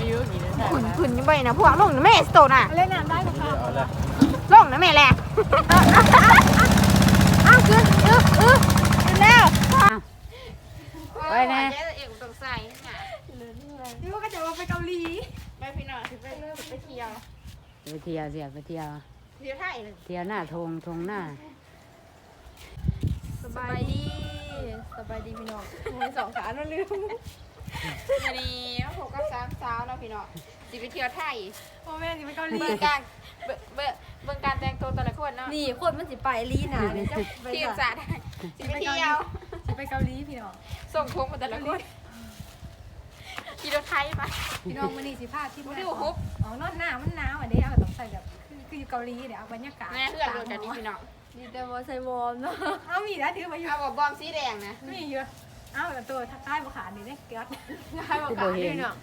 อายุกี่นะขุนขุนยังไปนะพวกลงนะแม่สโตน่ะเล่นน้ำได้ก็ค่ะเอาละลงนะแม่แหละอ้าวขึ้นเออเออขึ้นแล้วไปนะเอกต้องใส่น่ะนี่ว่าก็จะว่าไปเกาหลีไปพี่น้องสิไปเริ่มไปเที่ยวไปเที่ยวเสียไปเที่ยวเที่ยวไทยเลยเที่ยวหน้าทงทงหน้าสบายดีสบายดีพี่น้องมีสองขาเราลืม วันนี้ผมกับสามสาวเนาะพี่น้องสิไปเที่ยวไทยโอ้แม่สิไปเกาหลีเบิ่งการเบิ่งเบิ่งเบิ่งการแต่งตัวแต่ละคนเนาะนี่คนมันสิไปลีนะเดี๋ยวจะไปเที่ยวจ้ะจ้าสิไปเที่ยวสิไปเกาหลีพี่น้องส่งพวงมาแต่ละคนขี่รถไทยมาพี่น้องมันนี่สิพาที่ดูแม่ดิฮุบอ๋อนอนหน้ามันหนาวอะเดี๋ยวเอาต้องใส่แบบคือคืออยู่เกาหลีเดี๋ยวเอาบรรยากาศแม่เพื่อนรถกันนี่พี่น้องนี่แต่ว่าใส่วอร์มเนาะเอามีแล้วถือมาอยู่เอาบอกบอมสีแดงนะมีอยู่เอาแต่ตัวทักทายบ่ขาดนี่ได้เกิดให้บอกที่กับ่นเห็นเนาะ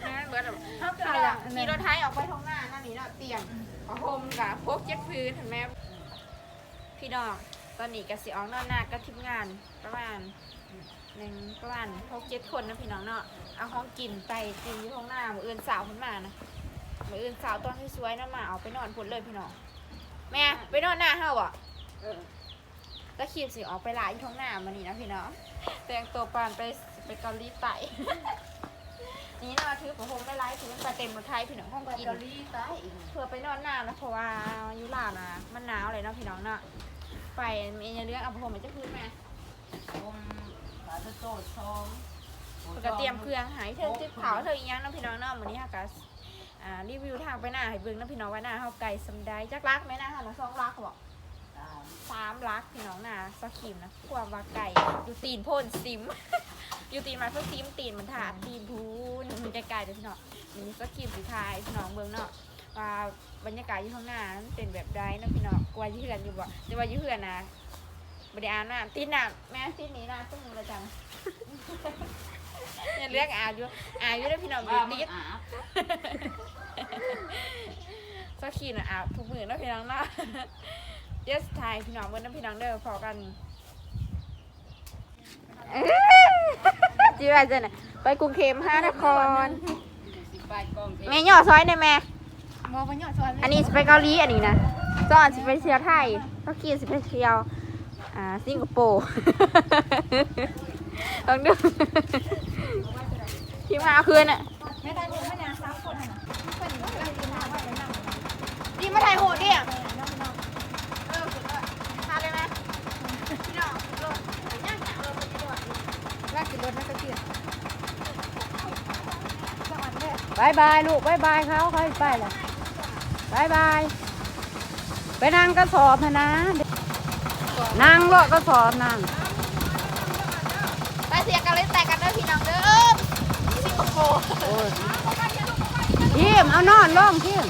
แม่เบิร์ดทักขี่ทายอะรถไทยออกไปท้องหน้านั่นนี่เนาะเตียงผ้าห่มกับพกเจ็ดพื้นเห็นไหมพี่น้องตอนนี้กับสีออกนอนหน้าก็ทีมงานประมาณหนึ่งประมาณหกเจ็ดคนนะพี่น้องเนาะเอาห้องกินไปกินที่ท้องหน้ามืออื่นสาวขึ้นมานะมืออื่นสาวตอนที่สวยๆนะมาเอาไปนอนพุ่นเลยพี่น้องแม่ไปนอนหน้าเฮาอะ แล้วคีบสิออกไปหลายที่ท้องหน้ามานี่นะพี่น้องแต่งตัวปานไปไปเกาหลีใต้นี่เนาะถือผ้าห่มไม่ไล่ถือมันไปเต็มรถไทยพี่น้องห้องกินเกาหลีใต้อีกเพื่อไปนอนหน้านะเพราะว่ายุลาวนะมันหนาวเลยเนาะพี่น้องเนาะไปมีเรื่องเอาผ้าห่มไปจะพื้นมาผมปลาตะโตทองเพิ่นก็เตรียมเครื่องหายเธอจิ๊บเผาเธออีกอย่างเนาะพี่น้องเนาะวันนี้ฮะกัอ่ารีวิวทางไปหน้าให้เบิ่งเนาะพี่น้องว่าหน้าเฮาไก่สำได้จักรักไหมนะฮะละสองรักบอกตาม สามรักพี่น้องหน้าสกิมนะความว่าไก่อยู่ตีนโพ่นซิม อยู่ตีนมาเพื่อซิมตีนมันถาดตีนพูนมันไกลๆเด้อพี่น้องมีสกิมสีทายพี่น้องเบิ่งเนาะว่าบรรยากาศอยู่ข้างหน้ามันเป็นแบบใดเนาะพี่น้องกลัวอยู่เหือนอยู่บ่แต่ว่าอยู่เหือนนะบริอาบน้ำตีนน้ำแม่ตีนนี้น้ำต้องมือละจังอย่าเรียกอาอยู่อาอยู่ได้อพี่น้องอยู่ติดอาบสักขีน่ะอาบทุกมือนะพี่น้องเนาะ เยสไทยพี่น้องเบิ้ลนะพี่น้องเด้อพอกันจีว่าจะไหนไปกรุงเทพห้านครสิไปกองเทแม่ย่อซอยได้แม่มองไปยอดซอยอันนี้สิไปเกาหลีอันนี้นะจอนสิไปเที่ยวไทยก็กีสิไปเที่ยวอ่าสิงคโปร์ลองดูทีมงานเอาคืนอะ แม่ตาเดียวแม่นางสามคนน่ะเพิ่นอยู่ใกล้กินน้ำว่าไปนั่ง ดีมาถ่ายโหดดิอะ น้องน้อง เออสุดยอดทานเลยไหมพี่น้องโลดย่างหนาโลดไปดีกว่า ว่ากินรถนั่นก็เชื่อสวัสดี บายบายลูกบายบายเขาเขาสิไปเลยบายบายไปนั่งกระสอบนะนะนั่งรถกระสอบนั่งไปเสียกันเลยแตกกันเด้อพี่น้องเด้อสิงคโปร์โอ้ยทีมเอานอนลงทีม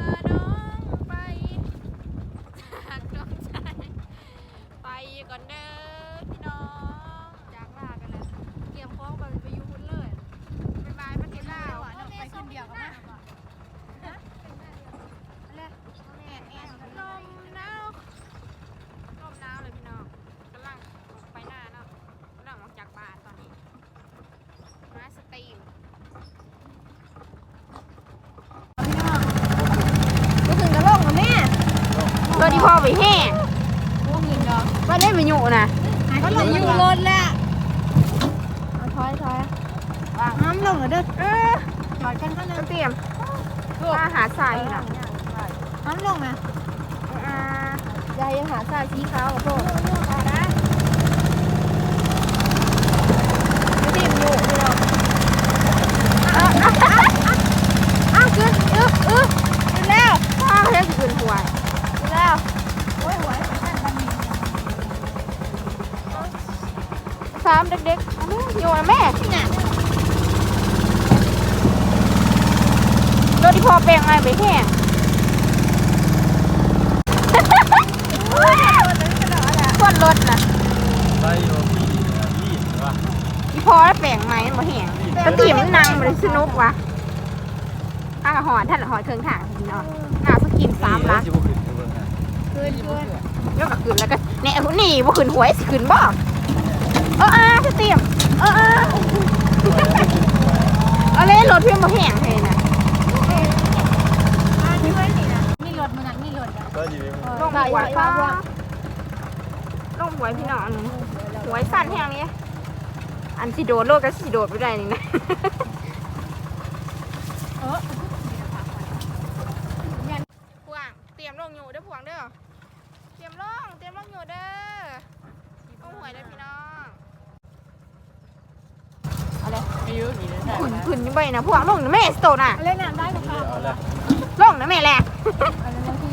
ลาน้องไปจากน้องชายไปก่อนเด้อพี่น้องจากลากันแล้วเตรียมพร้อมกันไปอยู่พุ่นเลยบ๊ายบายประเทศลาว ไปคนเดียวกันนะ ลมหนาวลมหนาวเลยพี่น้องกำลังไปหน้าเนาะกำลังออกจากบ้านตอนนี้มาสตรีมก็ถึงกระโลกกับแม่ รถที่พ่อไปแห่พวกยิงดอกว่าเล่นไปอยู่นะเขาลงอยู่รถแล้วถอยถอยห้ามลงเหรอเด้อเออถอยกันก็เลยต้องเตรียมมาหาสายนะห้ามลงนะอ่าจะยังหาสายสีขาวกับพวกนะเตรียมอยู่พี่น้องอ้าวอ้าวขึ้นอึ๊บอึ๊บขึ้นแล้วพ่อเขาจะขึ้นหัวขึ้นแล้ว โอ้ยหัวแม่นบันนี้ สามเด็กๆอันนี้อยู่นะแม่เนี่ยรถที่พ่อแปลงอะไรไปแค่คน รถนะไปโยมีมีดหรือว่าอีพอแล้วแปลงไหมมันบ่แห้งแตตีมันนังมันสนุกวะอ้าวหอนท่านละหอนเครื่องถังพี่น้องหน้าสกินสามล้านจิบขึ้นไปเบิ่งนะคืนคืนแล้วก็ขึ้นแล้วก็เนี่ยหนี่บ่ขึ้นหวยสิขึ้นบ่ไปออาสเตียมเอออาเอาเลยรถเพียงมาแห้งเลยนะนี่รถมันนี่รถอะก็อยู่ในลงหวยป้า ลงหวยพี่น้องหวยสั่นแห้งนี้ อันสิโดดโลกก็สิโดดไปได้นี่นะเออพวงเตรียมลงอยู่เด้อพวงเด้อ เตรียมลงเตรียมลงอยู่เด้อลงหวยเด้อพี่น้องเอาเลยไม่ยุ่งนี่นะขุนขุนยังไปนะพวงลงนะแม่สโตน่ะเล่นน้ำได้กับเขาเอาละลงนะแม่แหละอะไรนะพี่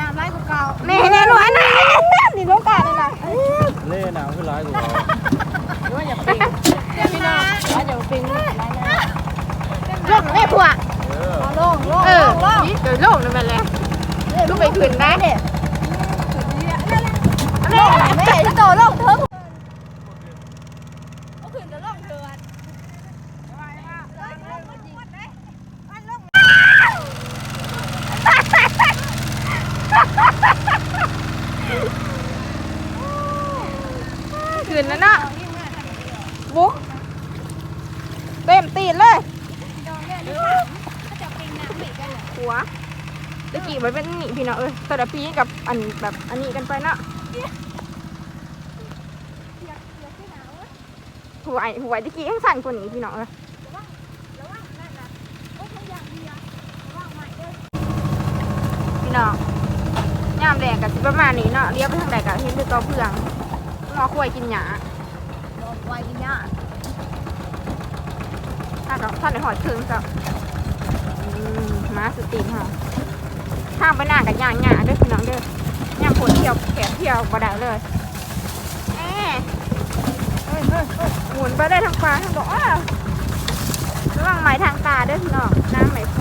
น้ำได้กับเขาแม่แน่นอนนะ นี่ลงกาเลยนะเล่หนาวขึ้นร้ายกว่าเราเดี๋ยวพี่น้องว่าเดี๋ยวปิงไรนะลงนะแม่พวงเออโล่งโล่งเออโล่งนี่เดี๋ยวลงนะแม่แหละลูกไปขืนได้เด็ดโล่งไม่เห็นโตโล่งเธอก็คืนจะโล่งเถื่อน ขืนแล้วเนาะบุ๊กเต็มตีนเลย จะปิงน้ำอีกกันเหรอ หัวตะกี้มัน เป็นนี่พี่เนาะเอ้ยแต่ละปีกับอันแบบอันนี้กันไปเนาะหัวไอ้หัวตะกี้ยังสั่นกว่านี้พี่เนาะเอ้ยพี่เนาะยามแดงกับสิประมาณนี้เนาะเลี้ยวไปทางใดกับเห็นคือเกาเพื่องงอควายกินหญ้าไว้กินยาถ้ากับท่านในหอยเคืองกับอืมมาสติค่ะ ทางไปหน้ากับย่างหญ้าเด้อพี่น้องเด้อย่างคนเที่ยวแขกเที่ยวบ่ได้เลยแหมเฮ้ยเฮ้ยหมุนไปได้ทางฟ้าทางบอกอ้าวระวังไหมทางตาเด้วยพี่น้องน้ำไหมไฟ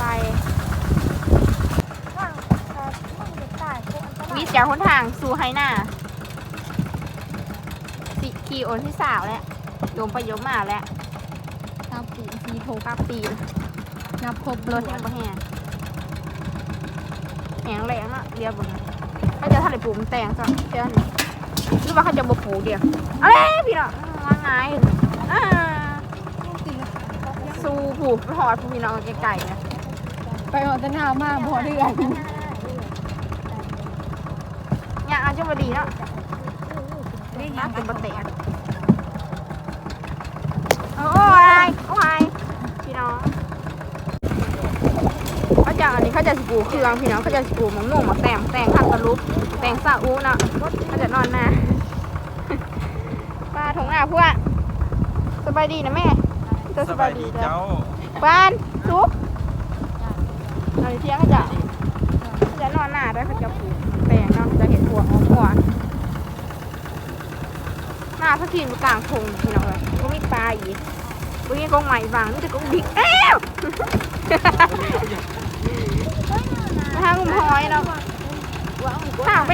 ว่างเออว่างเด็กตายกูอันตรายวิทากคนทางสู่ไฮหน้าสิขี่โอนที่สาวแล้วโยมไปโยมมาแล้วน้ำปีสีโถปาปีนน้ำครบรถยังบ่แห้ง แห้งแรงอะเรียบหมดเลยเขาจะทะเลปลูกมันแต่งจ้ะเชื่อนี่หรือว่าเขาจะบ่ปลูกเดียวเอ้ยพี่น้องว่าไงอ่าสู้ผูกไปหอดพี่น้องไกลๆนะไปหอตะนาวมากพอเดือนอย่างอันจะมาดีเนาะนี่นะเป็นบะแตกโอ้ยโอ้ยพี่น้อง เขาจะอันนี้เขาจะสปลูกเครื่องพี่น้องเขาจะสปลูกมะม่วงมะแตงแตงข้าวตะลุกแตงซาอูเนาะเขาจะนอนหน้าป้าถงหน้าพวกสบายดีนะแม่เธอสสบาบายยดีดีจ้ะเจ้าบ้านซุปอันนี้เที่ยงเขาจะเขาจะนอนหน้าด้วยเขาจะปลูกแตงเนาะจะเห็นหัวออกหัวหน้าพักทีนกลางทงพี่น้องเลยก็มีปลาอีก ก็มีกองใหม่บางนี่จะกองบิ๊กเอ้วมาทางงุมหอยเนาะทางไ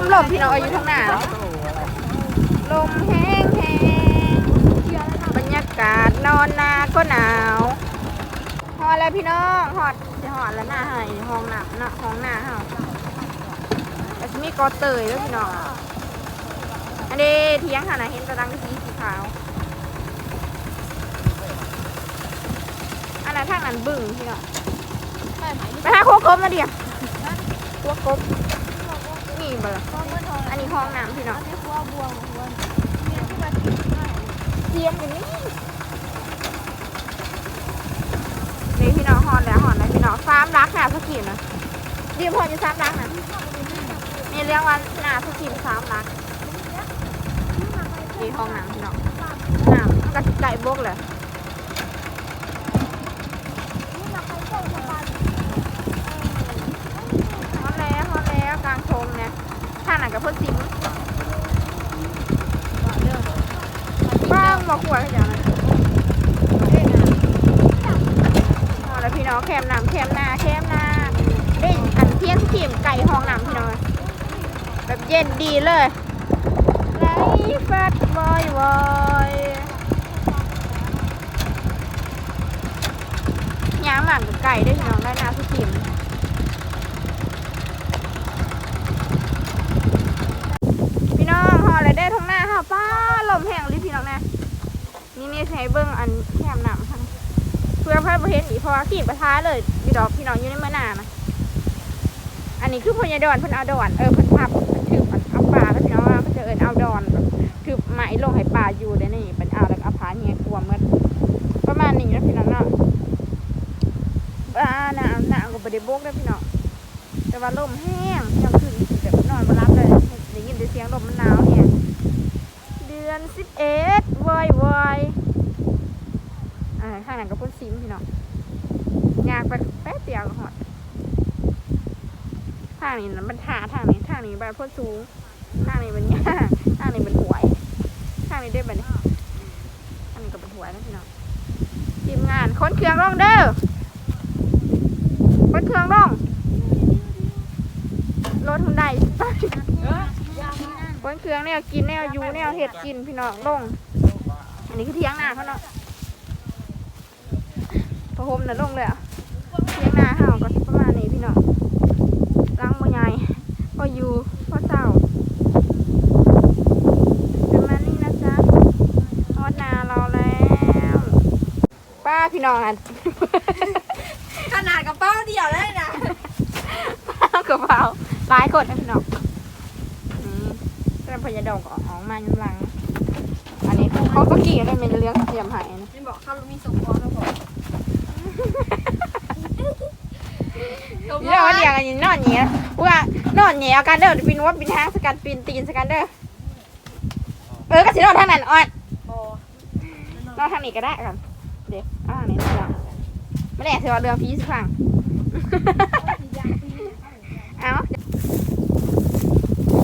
มลมพี่น้องอายุทั้งหน้าลมแห้งแห้งบรรยากาศนอนนาก็หนาวฮอดแล้วพี่น้องฮอดจะฮอดแล้วหน้าให้ห้องหนักเนาห้องหน้าเฮาแต่จะมีกอเตยแล้วพี่น้องอันนี้เทียงค่ะนะเห็นตะดังสีสีขาวอันนั้นทางนั้นบึ้งพี่น้องไปหาโคกบมาเดียวโคกบ นี่เบอร์อันนี้ห้องน้ำพี่น้องบัวบัวบัวเทียมอย่างนี้นี่พี่น้องหอนแล้วหอนแล้วพี่น้องฟาร์มรักหนาสกีนนะดีมพอจะฟาร์มรักนะมีเรื่องว่าหนาสกีนฟาร์มรักนี่ห้องน้ำพี่น้องน้ำมันก็ไก่บกเลยากับเพื่อนซิมบ้างมาขวดขยะนะเอาละพี่น้องแคมน้ำแคมนาแคมนาได้อันเที่ยงขีมไก่ห้องนำพี่น้องแบบเย็นดีเลยไรฟัดบอยวอยย้าหมันกับไก่ได้พี่น้องได้นาพี่ขีม ใช้เบิ้งอันแคมหนำทั้งเพื่อพระประเทศอีกเพราะว่าขีดประท้าเลยพี่ดอกพี่น้องอยู่ในเมื่อนานะอันนี้คือพญาดอนเพิ่นเอาดอนเออเพิ่นพับพิ่นถือมันเอาปลาแล้วพี่น้องว่ามันจะเอินเอาดอนแบบถือไม้ลงให้ปลาอยู่ได้นี่เป็นเอาแล้วเอาผาเงี้ยกลัวเมื่อประมาณนี้นะพี่น้องเนาะปลาหนาวหนาวก็บ่ได้โบกได้พี่น้องแต่ว่าลมแห้งยังคืนแบบนอนบ่รับเลยได้ยินแต่เสียงลมมันหนาวเนี่ยเดือนสิบเอ็ดวอยวอย อ่าข้างหลังก็พ่นซิมพี่น้องยากไปแป๊บเดียวก็หอดทางนี้นะมันทาทางนี้ทางนี้แบบพ้นสูงทางนี้มันยากทางนี้มันหวยทางนี้ได้บันี้ทางนี้ก็เป็นหวยนะพี่น้องทีมงานค้นเครื่องร่องเด้อค้นเครื่องร่องรถหุ่นใดค้นเครื่องแนวกินแนวอยูแนวเห็ดกินพี่น้องลงอันนี้คือเทียงนาเขาเนาะ หมน่ะลงเลยอะเทียงนาเฮาก็ประมาณนี้พี่น้องล้างมือใหญ่พออยู่พอเศร้าประมาณนี้นะจ๊ะฮอดนาเราแล้วป้าพี่น้องอะขนาดกระเป๋าเดียวได้นะป้ากระเป๋าหลายคนนะพี่น้องนี่เป็นพญาดองก็ออกมาย้ำหลัง อันนี้เขาก็กี่เลยมันจะเลี้ยงเทียมหายนะนี่บอกเขามีสมองแล้วบอก เรียว่าเดี๋ยวอันนี้นอนเหนียว่านอนเหนียกันเด้อปีนว่าปีนทางสกันปีนตีนสกันเด้อเออก็สินอนทางนั้นอ่อนนอนทางนี้ก็ได้กันเด็กอ่านี่นะเราไม่ได้เสียว่าเรือพีสฟังเอา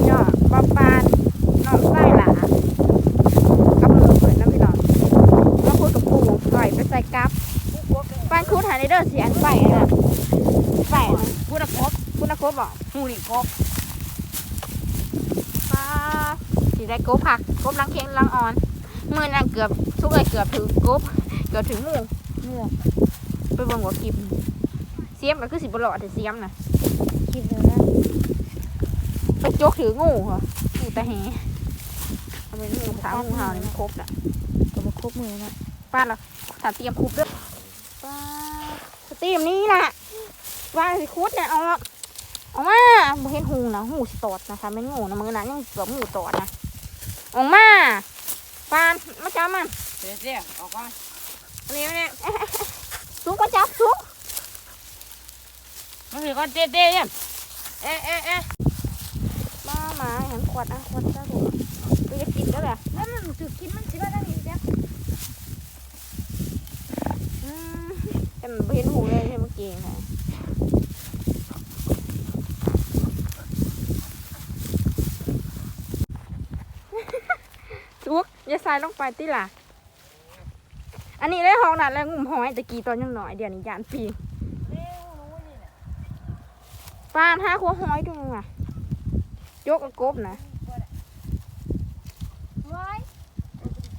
เนาะปอปานองไส้หลากับมือเปิดน้ำพี่น้องมาพูดกับปูปล่อยไปใส่กับปานคูดหาในเด้อเสียนไปนะไปนะ พูดครบ คุณนักโกบอก หูนี่ครบป้าสีได้โกบผักโกบลังเคียงลังอ่อนมือนั่งเกือบทุกเลยเกือบถึงโกบเกือบถึงหมูเมื่อไปเบิ่งหัวคลิปเสียมก็คือสิบหลอดแต่เสียมนะคิดเลยนะไปจกถืองูเหรองูตะแหทำไมงูสาวงูเห่านี่มันครบน่ะก็มาครบมือนะป้าเราถามเตรียมคุบด้วยป้าสเตรียมนี้น่ะว่าสิคุดเนี่ยเอา ละเอามาบ่เห็นหูนะหูสิตอดนะคะไม่นงูนะมือนั้นยังเกือบงูตอดนะออกมาปานมาจับมันเสียเสียออกมาอันนี้เนี่ยสุกมาจับสุกมันถือก้อนเจ๊เจ๊เนี่ยเอ๊ะเอ๊ะเอ๊ะมาหมาเห็นขวดอะขวดจ้าถูกกูจะกินแล้วแหละแล้วมันถือกินมันสิว่าได้อีกเด้ออืมแต่มันบ่เห็นหูเลยใช่เมื่อกี้ค่ะ ทุกอย่าใส่ลงไปติล่ะ อันนี้ได้หองนั้นแล้วงุ่มหอยตะกี้ตอนยังหน่อยเดี๋ยวนี้ยานปีปานห้าขัวหอยดูอะยกกระกบนะไว้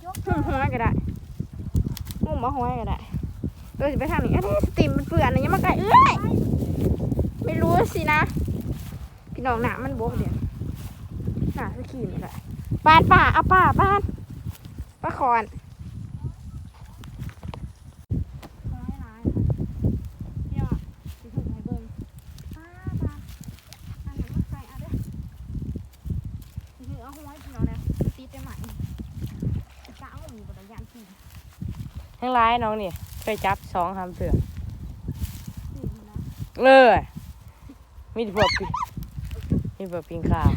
งุ่มหอยก็ได้งุ่มมาหอยก็ได้ตัวจะไปทางนี้เอ้สติมมันเปื่อนอะไรยังมาไกลเอ้ยไม่รู้สินะ พี่น้องหนามันบวกเดี๋ยวหนาสกีนี่แหละ ปานป่าเอาป่าปานปลาคอนห้อยหลายค่ะพี่น้งสิถูกให้เบิ่งป้าป้าอันนี้มันใส่เอาเด้อสิถือเอาห้อยพี่น้องนี่ยตีเต็มใหม่กะเอาหมูบดยานปีทั้งร้ายน้องนี่ไปจับสองทำเสือเลยมีพวกมีพวกปิงขาว